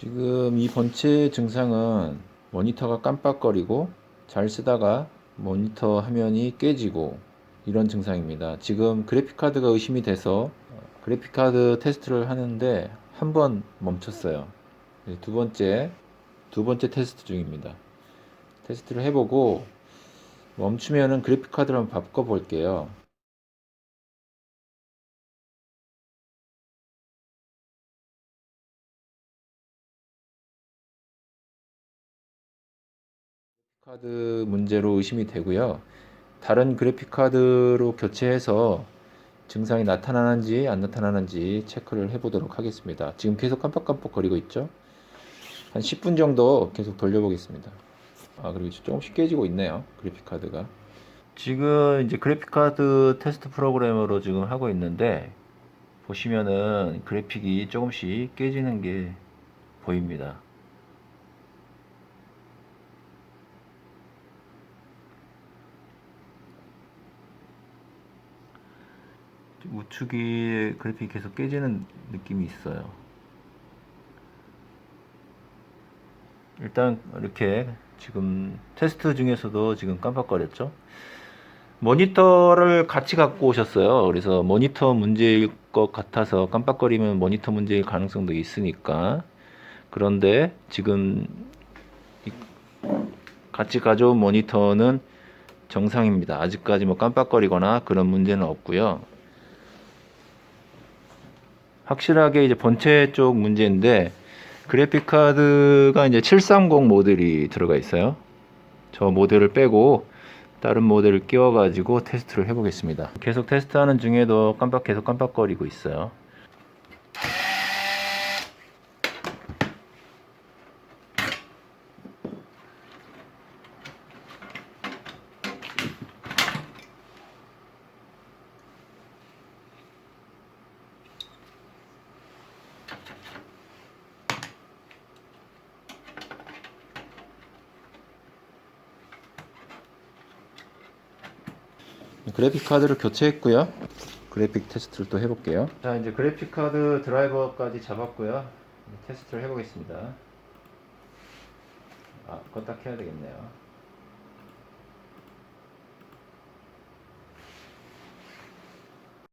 지금 이 번째 증상은 모니터가 깜빡거리고 잘 쓰다가 모니터 화면이 깨지고 이런 증상입니다. 지금 그래픽카드가 의심이 돼서 그래픽카드 테스트를 하는데 한 번 멈췄어요. 두 번째 두 번째 테스트 중입니다. 테스트를 해보고 멈추면은 그래픽카드를 한번 바꿔 볼게요. 카드 문제로 의심이 되고요. 다른 그래픽 카드로 교체해서 증상이 나타나는지 안 나타나는지 체크를 해보도록 하겠습니다. 지금 계속 깜빡깜빡 거리고 있죠? 한 10분 정도 계속 돌려보겠습니다. 아, 그리고 조금씩 깨지고 있네요. 그래픽 카드가. 지금 이제 그래픽 카드 테스트 프로그램으로 지금 하고 있는데 보시면은 그래픽이 조금씩 깨지는 게 보입니다. 우측이 그래픽이 계속 깨지는 느낌이 있어요. 일단 이렇게 지금 테스트 중에서도 지금 깜빡거렸죠. 모니터를 같이 갖고 오셨어요. 그래서 모니터 문제일 것 같아서 깜빡거리면 모니터 문제일 가능성도 있으니까. 그런데 지금 이- 같이 가져온 모니터는 정상입니다. 아직까지 뭐 깜빡거리거나 그런 문제는 없고요. 확실하게 이제 본체 쪽 문제인데 그래픽 카드가 이제 730 모델이 들어가 있어요. 저 모델을 빼고 다른 모델을 끼워 가지고 테스트를 해 보겠습니다. 계속 테스트하는 중에도 깜빡 계속 깜빡거리고 있어요. 그래픽 카드를 교체했고요. 그래픽 테스트를 또 해볼게요. 자, 이제 그래픽 카드 드라이버까지 잡았고요. 테스트를 해보겠습니다. 아, 껐다 켜야 되겠네요.